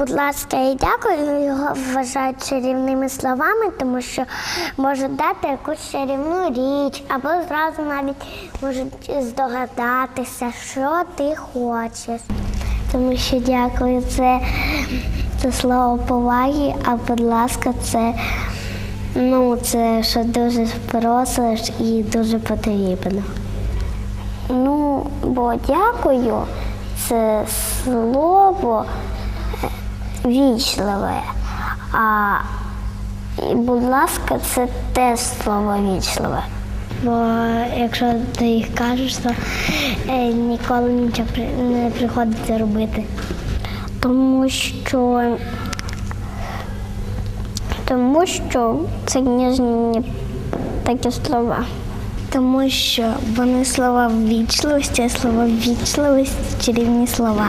Будь ласка, і дякую. Його вважають чарівними словами, тому що можуть дати якусь чарівну річ, або зразу навіть можуть здогадатися, що ти хочеш. Тому що дякую, це, це слово поваги, а будь ласка, це, ну, це що дуже просиш і дуже потрібно. Ну, бо дякую, це слово вічливе. А будь ласка, це теж слово вічливе. Бо якщо ти їх кажеш, то е, ніколи нічого не приходиться робити. Тому що, тому що це ніжні такі слова. Тому що вони слова ввічливості, а слова ввічливості чарівні слова.